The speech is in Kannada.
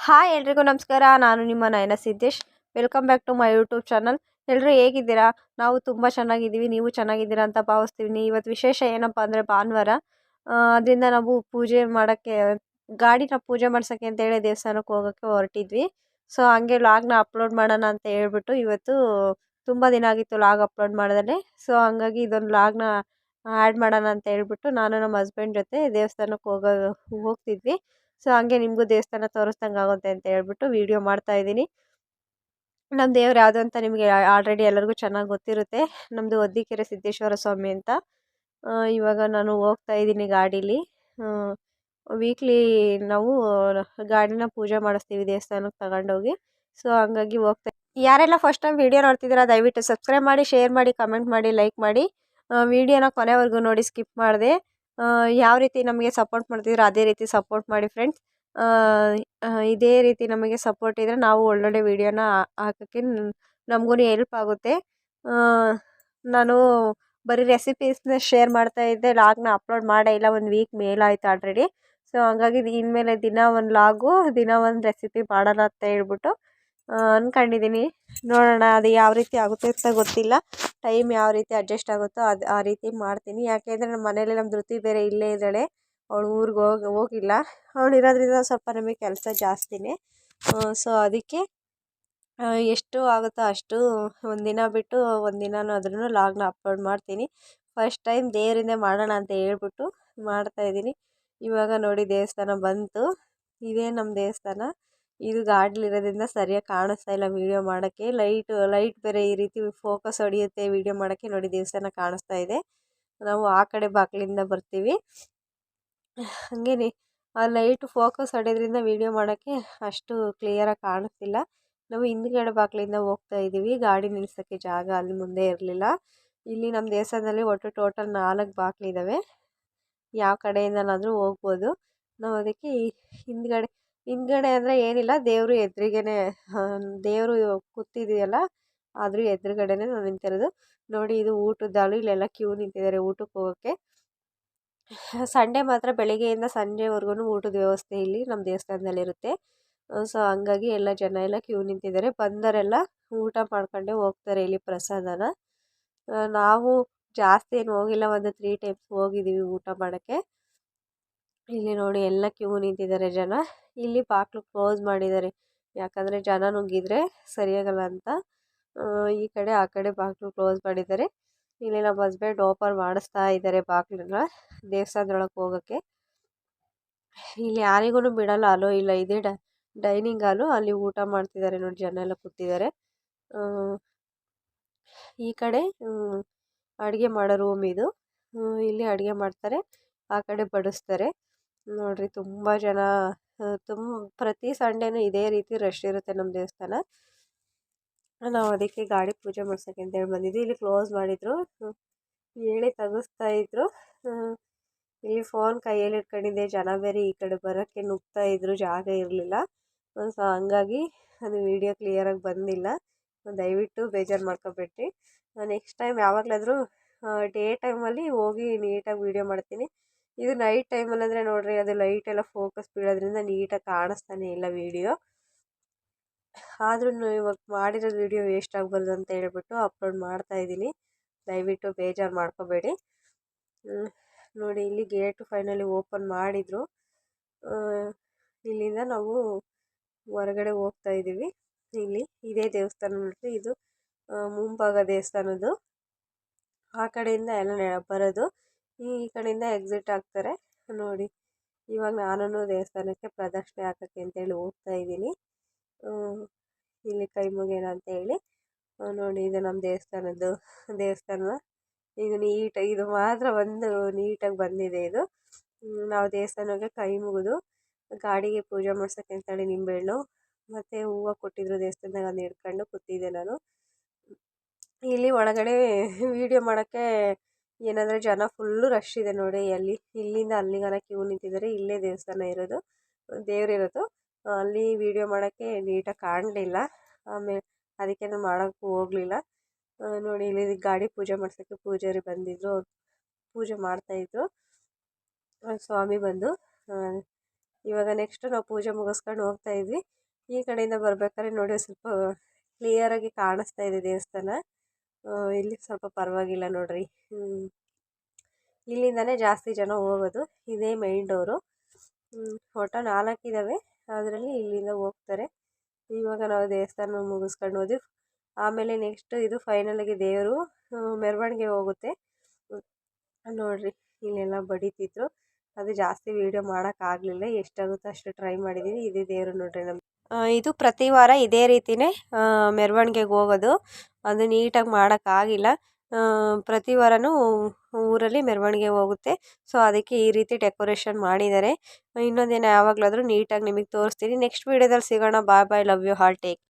ಹಾಯ್, ಎಲ್ರಿಗೂ ನಮಸ್ಕಾರ. ನಾನು ನಿಮ್ಮ Nayana Siddesh. Welcome back to my YouTube channel ಎಲ್ಲರೂ ಹೇಗಿದ್ದೀರಾ? ನಾವು ತುಂಬ ಚೆನ್ನಾಗಿದ್ದೀವಿ. ನೀವು ಚೆನ್ನಾಗಿದ್ದೀರಾ ಅಂತ ಭಾವಿಸ್ತೀವಿ. ಇವತ್ತು ವಿಶೇಷ ಏನಪ್ಪ ಅಂದರೆ ಭಾನುವಾರ. ಅದರಿಂದ ನಾವು ಪೂಜೆ ಮಾಡೋಕ್ಕೆ, ಗಾಡಿನ ಪೂಜೆ ಮಾಡ್ಸೋಕ್ಕೆ ಅಂತೇಳಿ ದೇವಸ್ಥಾನಕ್ಕೆ ಹೋಗೋಕ್ಕೆ ಹೊರಟಿದ್ವಿ. ಸೊ ಹಂಗೆ ಲಾಗ್ನ ಅಪ್ಲೋಡ್ ಮಾಡೋಣ ಅಂತ ಹೇಳ್ಬಿಟ್ಟು ಇವತ್ತು ತುಂಬ ದಿನ ಆಗಿತ್ತು ಲಾಗ್ ಅಪ್ಲೋಡ್ ಮಾಡಿದ್ರೆ ಸೊ ಹಂಗಾಗಿ ಇದೊಂದು ಲಾಗ್ನ ಆ್ಯಡ್ ಮಾಡೋಣ ಅಂತ ಹೇಳ್ಬಿಟ್ಟು ನಾನು ನಮ್ಮ ಹಸ್ಬೆಂಡ್ ಜೊತೆ ದೇವಸ್ಥಾನಕ್ಕೆ ಹೋಗೋ, ಹೋಗ್ತಿದ್ವಿ. ಸೊ, ಹಂಗೆ ನಿಮಗೂ ದೇವಸ್ಥಾನ ತೋರಿಸ್ದಂಗೆ ಆಗುತ್ತೆ ಅಂತ ಹೇಳ್ಬಿಟ್ಟು ವೀಡಿಯೋ ಮಾಡ್ತಾ ಇದ್ದೀನಿ. ನಮ್ಮ ದೇವ್ರು ಯಾವುದು ಅಂತ ನಿಮಗೆ ಆಲ್ರೆಡಿ ಎಲ್ಲರಿಗೂ ಚೆನ್ನಾಗಿ ಗೊತ್ತಿರುತ್ತೆ. ನಮ್ಮದು ಒದ್ದಿಕೆರೆ ಸಿದ್ದೇಶ್ವರ ಸ್ವಾಮಿ ಅಂತ. ಇವಾಗ ನಾನು ಹೋಗ್ತಾ ಇದ್ದೀನಿ ಗಾಡೀಲಿ. ವೀಕ್ಲಿ ನಾವು ಗಾಡಿನ ಪೂಜೆ ಮಾಡಿಸ್ತೀವಿ ದೇವಸ್ಥಾನಕ್ಕೆ ತಗೊಂಡೋಗಿ. ಸೊ, ಹಂಗಾಗಿ ಹೋಗ್ತಾ ಯಾರೆಲ್ಲ ಫಸ್ಟ್ ಟೈಮ್ ವೀಡಿಯೋ ನೋಡ್ತಿದ್ದೀರಾ, ದಯವಿಟ್ಟು ಸಬ್ಸ್ಕ್ರೈಬ್ ಮಾಡಿ, ಶೇರ್ ಮಾಡಿ, ಕಮೆಂಟ್ ಮಾಡಿ, ಲೈಕ್ ಮಾಡಿ. ವೀಡಿಯೋನ ಕೊನೆವರೆಗೂ ನೋಡಿ ಸ್ಕಿಪ್ ಮಾಡಿದೆ. ಯಾವ ರೀತಿ ನಮಗೆ ಸಪೋರ್ಟ್ ಮಾಡ್ತಿದ್ರು ಅದೇ ರೀತಿ ಸಪೋರ್ಟ್ ಮಾಡಿ ಫ್ರೆಂಡ್ಸ್ ಇದೇ ರೀತಿ ನಮಗೆ ಸಪೋರ್ಟ್ ಇದ್ದರೆ ನಾವು ಒಳ್ಳೊಳ್ಳೆ ವೀಡಿಯೋನ ಹಾಕೋಕ್ಕೆ ನಮಗೂ ಹೆಲ್ಪ್ ಆಗುತ್ತೆ. ನಾನು ಬರೀ ರೆಸಿಪೀಸ್ನ ಶೇರ್ ಮಾಡ್ತಾ ಇದ್ದೆ ಲಾಗ್ನ ಅಪ್ಲೋಡ್ ಮಾಡೇ ಇಲ್ಲ, ಒಂದು ವೀಕ್ ಮೇಲಾಯ್ತು ಆಲ್ರೆಡಿ ಸೊ ಹಂಗಾಗಿ ಇನ್ಮೇಲೆ ದಿನ ಒಂದು ಲಾಗು ದಿನ ಒಂದು ರೆಸಿಪಿ ಮಾಡೋಣ ಅಂತ ಹೇಳ್ಬಿಟ್ಟು ಅಂದ್ಕೊಂಡಿದ್ದೀನಿ ನೋಡೋಣ ಅದು ಯಾವ ರೀತಿ ಆಗುತ್ತೆ ಅಂತ ಗೊತ್ತಿಲ್ಲ. ಟೈಮ್ ಯಾವ ರೀತಿ ಅಡ್ಜಸ್ಟ್ ಆಗುತ್ತೋ ಅದು ಆ ರೀತಿ ಮಾಡ್ತೀನಿ. ಯಾಕೆಂದರೆ ನಮ್ಮ ಮನೇಲಿ ನಮ್ಮ ಧೃತಿ ಬೇರೆ ಇಲ್ಲೇ ಇದ್ದಾಳೆ. ಅವಳು ಊರಿಗೆ ಹೋಗಿ, ಹೋಗಿಲ್ಲ. ಅವಳು ಇರೋದ್ರಿಂದ ಸ್ವಲ್ಪ ನಮಗೆ ಕೆಲಸ ಜಾಸ್ತಿನೇ. ಸೊ ಅದಕ್ಕೆ ಎಷ್ಟು ಆಗುತ್ತೋ ಅಷ್ಟು ಒಂದಿನ ಬಿಟ್ಟು ಒಂದಿನಾನಾದ್ರೂ ಲಾಗ್ನ ಅಪ್ಲೋಡ್ ಮಾಡ್ತೀನಿ. ಫಸ್ಟ್ ಟೈಮ್ ದೇವರಿಂದ ಮಾಡೋಣ ಅಂತ ಹೇಳ್ಬಿಟ್ಟು ಮಾಡ್ತಾಯಿದ್ದೀನಿ ಇವಾಗ ನೋಡಿ ದೇವಸ್ಥಾನ ಬಂತು. ಇದೇ ನಮ್ಮ ದೇವಸ್ಥಾನ. ಇದು ಗಾಡ್ಲಿರೋದ್ರಿಂದ ಸರಿಯಾಗಿ ಕಾಣಿಸ್ತಾ ಇಲ್ಲ ವೀಡಿಯೋ ಮಾಡೋಕ್ಕೆ. ಲೈಟು ಲೈಟ್ ಬೇರೆ ಈ ರೀತಿ ಫೋಕಸ್ ಹೊಡೆಯುತ್ತೆ ವೀಡಿಯೋ ಮಾಡೋಕ್ಕೆ. ನೋಡಿ ದೇವಸ್ಥಾನ ಕಾಣಿಸ್ತಾ ಇದೆ. ನಾವು ಆ ಕಡೆ ಬಾಗಿಲಿಂದ ಬರ್ತೀವಿ. ಹಾಗೇನೆ, ಆ ಲೈಟ್ ಫೋಕಸ್ ಹೊಡೆಯೋದ್ರಿಂದ ವೀಡಿಯೋ ಮಾಡೋಕ್ಕೆ ಅಷ್ಟು ಕ್ಲಿಯರಾಗಿ ಕಾಣಿಸ್ತಿಲ್ಲ. ನಾವು ಹಿಂದ್ಗಡೆ ಬಾಗಿಲಿಂದ ಹೋಗ್ತಾ ಇದ್ದೀವಿ. ಗಾಡಿ ನಿಲ್ಸೋಕ್ಕೆ ಜಾಗ ಅಲ್ಲಿ ಮುಂದೆ ಇರಲಿಲ್ಲ. ಇಲ್ಲಿ ನಮ್ಮ ದೇವಸ್ಥಾನದಲ್ಲಿ ಒಟ್ಟು ಟೋಟಲ್ ನಾಲ್ಕು ಬಾಗಿಲಿದ್ದಾವೆ ಯಾವ ಕಡೆಯಿಂದನಾದರೂ ಹೋಗ್ಬೋದು. ನಾವು ಅದಕ್ಕೆ ಹಿಂದ್ಗಡೆ ಹಿಂದ್ಗಡೆ ಅಂದರೆ ಏನಿಲ್ಲ, ದೇವರು ಎದುರಿಗೇನೆ ದೇವರು ಕೂತಿದೆಯಲ್ಲ ಅದ್ರ ಎದುರುಗಡೆನೇ ನಾವು ನಿಂತಿರೋದು. ನೋಡಿ ಇದು ಊಟದ ಹಾಲು ಇಲ್ಲೆಲ್ಲ ಕ್ಯೂ ನಿಂತಿದ್ದಾರೆ ಊಟಕ್ಕೆ ಹೋಗೋಕ್ಕೆ. ಸಂಡೇ ಮಾತ್ರ ಬೆಳಿಗ್ಗೆಯಿಂದ ಸಂಜೆವರೆಗೂ ಊಟದ ವ್ಯವಸ್ಥೆ ಇಲ್ಲಿ ನಮ್ಮ ದೇವಸ್ಥಾನದಲ್ಲಿರುತ್ತೆ ಸೊ ಹಂಗಾಗಿ ಎಲ್ಲ ಜನ ಎಲ್ಲ ಕ್ಯೂ ನಿಂತಿದ್ದಾರೆ. ಬಂದರೆಲ್ಲ ಊಟ ಮಾಡ್ಕೊಂಡೆ ಹೋಗ್ತಾರೆ ಇಲ್ಲಿ ಪ್ರಸಾದನ. ನಾವು ಜಾಸ್ತಿ ಏನು ಹೋಗಿಲ್ಲ, ಒಂದು ತ್ರೀ ಟೈಮ್ಸ್ ಹೋಗಿದ್ದೀವಿ ಊಟ ಮಾಡೋಕ್ಕೆ. ಇಲ್ಲಿ ನೋಡಿ ಎಲ್ಲ ಕ್ಯೂ ನಿಂತಿದ್ದಾರೆ ಜನ. ಇಲ್ಲಿ ಬಾಗಿಲು ಕ್ಲೋಸ್ ಮಾಡಿದ್ದಾರೆ. ಯಾಕಂದರೆ ಜನ ನುಗ್ಗಿದ್ರೆ ಸರಿಯಾಗಲ್ಲ ಅಂತ. ಈ ಕಡೆ, ಆ ಕಡೆ ಬಾಗಿಲು ಕ್ಲೋಸ್ ಮಾಡಿದ್ದಾರೆ. ಇಲ್ಲಿ ನಮ್ಮ ಹಸ್ಬೆಂಡ್ ಓಪನ್ ಮಾಡಿಸ್ತಾ ಇದ್ದಾರೆ ಬಾಗಿಲನ್ನ ದೇವಸ್ಥಾನದೊಳಗೆ ಹೋಗೋಕ್ಕೆ. ಇಲ್ಲಿ ಯಾರಿಗೂ ಬಿಡಲ್ಲ, ಅಲೋ ಇಲ್ಲ, ಇದೇ ಡೈನಿಂಗ್ ಹಾಲು. ಅಲ್ಲಿ ಊಟ ಮಾಡ್ತಿದ್ದಾರೆ ನೋಡಿ, ಜನ ಎಲ್ಲ ಕೂತಿದ್ದಾರೆ. ಈ ಕಡೆ ಅಡುಗೆ ಮಾಡೋ ರೂಮ್ ಇದು. ಇಲ್ಲಿ ಅಡುಗೆ ಮಾಡ್ತಾರೆ, ಆ ಕಡೆ ಬಡಿಸ್ತಾರೆ. ನೋಡ್ರಿ ತುಂಬ ಜನ ತುಂಬ ಪ್ರತಿ ಸಂಡೇನೂ ಇದೇ ರೀತಿ ರಶ್ ಇರುತ್ತೆ ನಮ್ಮ ದೇವಸ್ಥಾನ. ನಾವು ಅದಕ್ಕೆ ಗಾಡಿ ಪೂಜೆ ಮಾಡ್ಸೋಕ್ಕೆ ಅಂತೇಳಿ ಬಂದಿದ್ವಿ. ಇಲ್ಲಿ ಕ್ಲೋಸ್ ಮಾಡಿದ್ರು. ಹೇಳಿ ತೆಗಿಸ್ತಾ ಇದ್ರು. ಇಲ್ಲಿ ಫೋನ್ ಕೈಯಲ್ಲಿ ಇಟ್ಕೊಂಡಿದ್ದೆ. ಜನ ಬೇರೆ ಈ ಕಡೆ ಬರೋಕ್ಕೆ ನುಗ್ತಾ ಇದ್ರು. ಜಾಗ ಇರಲಿಲ್ಲ. ಸೊ, ಹಂಗಾಗಿ ಅದು ವೀಡಿಯೋ ಕ್ಲಿಯರಾಗಿ ಬಂದಿಲ್ಲ. ದಯವಿಟ್ಟು ಬೇಜಾರು ಮಾಡ್ಕೊಬೇಡ್ರಿ. ನೆಕ್ಸ್ಟ್ ಟೈಮ್ ಯಾವಾಗಲಾದರೂ ಡೇ ಟೈಮಲ್ಲಿ ಹೋಗಿ ನೀಟಾಗಿ ವೀಡಿಯೋ ಮಾಡ್ತೀನಿ. ಇದು ನೈಟ್ ಟೈಮಲ್ಲಿ ಅಂದರೆ ನೋಡ್ರಿ ಅದು ಲೈಟ್ ಎಲ್ಲ ಫೋಕಸ್ ಬೀಳೋದ್ರಿಂದ ನೀಟಾಗಿ ಕಾಣಿಸ್ತಾನೆ ಇಲ್ಲ ವೀಡಿಯೋ ಆದ್ರೂ ಇವಾಗ ಮಾಡಿರೋ ವೀಡಿಯೋ ವೇಸ್ಟ್ ಆಗಬಾರ್ದು ಅಂತ ಹೇಳ್ಬಿಟ್ಟು ಅಪ್ಲೋಡ್ ಮಾಡ್ತಾ ಇದ್ದೀನಿ. ದಯವಿಟ್ಟು ಬೇಜಾರು ಮಾಡ್ಕೋಬೇಡಿ. ನೋಡಿ ಇಲ್ಲಿ ಗೇಟು ಫೈನಲಿ ಓಪನ್ ಮಾಡಿದರು. ಇಲ್ಲಿಂದ ನಾವು ಹೊರಗಡೆ ಹೋಗ್ತಾ ಇದ್ದೀವಿ. ಇಲ್ಲಿ ಇದೇ ದೇವಸ್ಥಾನ ನೋಡ್ರಿ, ಇದು ಮುಂಭಾಗ ದೇವಸ್ಥಾನದ್ದು. ಆ ಕಡೆಯಿಂದ ಎಲ್ಲ ಬರೋದು. ಈ ಕಡೆಯಿಂದ ಎಕ್ಸಿಟ್ ಆಗ್ತಾರೆ. ನೋಡಿ, ಇವಾಗ ನಾನು ದೇವಸ್ಥಾನಕ್ಕೆ ಪ್ರದಕ್ಷಿಣೆ ಹಾಕೋಕ್ಕೆ ಅಂತೇಳಿ ಹೋಗ್ತಾ ಇದ್ದೀನಿ. ಇಲ್ಲಿ ಕೈ ಮುಗಿಯೋಣ ಅಂತ ಹೇಳಿ. ನೋಡಿ, ಇದು ನಮ್ಮ ದೇವಸ್ಥಾನದ್ದು ದೇವಸ್ಥಾನ. ಇದು ನೀಟ್, ಇದು ಮಾತ್ರ ಒಂದು ನೀಟಾಗಿ ಬಂದಿದೆ ಇದು. ನಾವು ದೇವಸ್ಥಾನಕ್ಕೆ ಕೈ ಮುಗಿದು ಗಾಡಿಗೆ ಪೂಜೆ ಮಾಡ್ಸೋಕ್ಕೆ ಅಂತೇಳಿ ನಿಂಬೆಹಣ್ಣು ಮತ್ತು ಹೂವು ಕೊಟ್ಟಿದ್ರು ದೇವಸ್ಥಾನದಾಗ ಅದನ್ನ ಹಿಡ್ಕೊಂಡು ಕೂತಿದ್ದೆ ನಾನು. ಇಲ್ಲಿ ಒಳಗಡೆ ವೀಡಿಯೋ ಮಾಡೋಕ್ಕೆ ಏನಂದರೆ ಜನ ಫುಲ್ಲು ರಶ್ ಇದೆ ನೋಡಿ ಅಲ್ಲಿ ಇಲ್ಲಿಂದ ಅಲ್ಲಿಗನ ಕ್ಯೂ ನಿಂತಿದ್ದಾರೆ, ಇಲ್ಲೇ ದೇವಸ್ಥಾನ ಇರೋದು ದೇವರಿರೋದು ಅಲ್ಲಿ ವಿಡಿಯೋ ಮಾಡೋಕ್ಕೆ ನೀಟಾಗಿ ಕಾಣಲಿಲ್ಲ. ಆಮೇಲೆ ಅದಕ್ಕೆ ನಾನು ಮಾಡೋಕ್ಕೂ ಹೋಗಲಿಲ್ಲ. ನೋಡಿ, ಇಲ್ಲಿ ಗಾಡಿ ಪೂಜೆ ಮಾಡ್ಸೋಕ್ಕೆ ಪೂಜಾರಿ ಬಂದಿದ್ದರು ಪೂಜೆ ಮಾಡ್ತಾಯಿದ್ರು ಸ್ವಾಮಿ ಬಂದು ಇವಾಗ ನೆಕ್ಸ್ಟ್ ನಾವು ಪೂಜೆ ಮುಗಿಸ್ಕೊಂಡು ಹೋಗ್ತಾ ಇದ್ವಿ. ಈ ಕಡೆಯಿಂದ ಬರ್ಬೇಕಾದ್ರೆ ನೋಡಿ ಸ್ವಲ್ಪ ಕ್ಲಿಯರಾಗಿ ಕಾಣಿಸ್ತಾ ಇದೆ ದೇವಸ್ಥಾನ. ಇಲ್ಲಿ ಸ್ವಲ್ಪ ಪರವಾಗಿಲ್ಲ ನೋಡ್ರಿ. ಹ್ಮ್. ಇಲ್ಲಿಂದಾನೇ ಜಾಸ್ತಿ ಜನ ಹೋಗೋದು. ಇದೇ ಮೈನ್ ಡೋರು ಫೋಟೋ ನಾಲ್ಕಿದ್ದಾವೆ ಅದರಲ್ಲಿ ಇಲ್ಲಿಂದ ಹೋಗ್ತಾರೆ. ಇವಾಗ ನಾವು ದೇವಸ್ಥಾನ ಮುಗಿಸ್ಕೊಂಡು ಹೋದ್ವಿ. ಆಮೇಲೆ ನೆಕ್ಸ್ಟ್ ಇದು ಫೈನಲಿಗೆ ದೇವರು ಮೆರವಣಿಗೆ ಹೋಗುತ್ತೆ. ನೋಡಿರಿ, ಇಲ್ಲೆಲ್ಲ ಬಡಿತಿದ್ರು. ಅದು ಜಾಸ್ತಿ ವೀಡಿಯೋ ಮಾಡೋಕ್ಕಾಗಲಿಲ್ಲ ಎಷ್ಟಾಗುತ್ತೋ ಅಷ್ಟು ಟ್ರೈ ಮಾಡಿದ್ದೀವಿ ಇದೇ ದೇವರು ನೋಡ್ರಿ ನಮ್ಮ ಇದು ಪ್ರತಿ ವಾರ ಇದೇ ರೀತಿಯೇ ಮೆರವಣಿಗೆಗೆ ಹೋಗೋದು. ಅದು ನೀಟಾಗಿ ಮಾಡೋಕ್ಕಾಗಿಲ್ಲ. ಪ್ರತಿ ವಾರವೂ ಊರಲ್ಲಿ ಮೆರವಣಿಗೆ ಹೋಗುತ್ತೆ. ಸೊ, ಅದಕ್ಕೆ ಈ ರೀತಿ ಡೆಕೋರೇಷನ್ ಮಾಡಿದ್ದಾರೆ. ಇನ್ನೊಂದಿನ ಯಾವಾಗಲಾದರೂ ನೀಟಾಗಿ ನಿಮಗೆ ತೋರಿಸ್ತೀನಿ. ನೆಕ್ಸ್ಟ್ ವೀಡಿಯೋದಲ್ಲಿ ಸಿಗೋಣ. Bye bye. Love you all take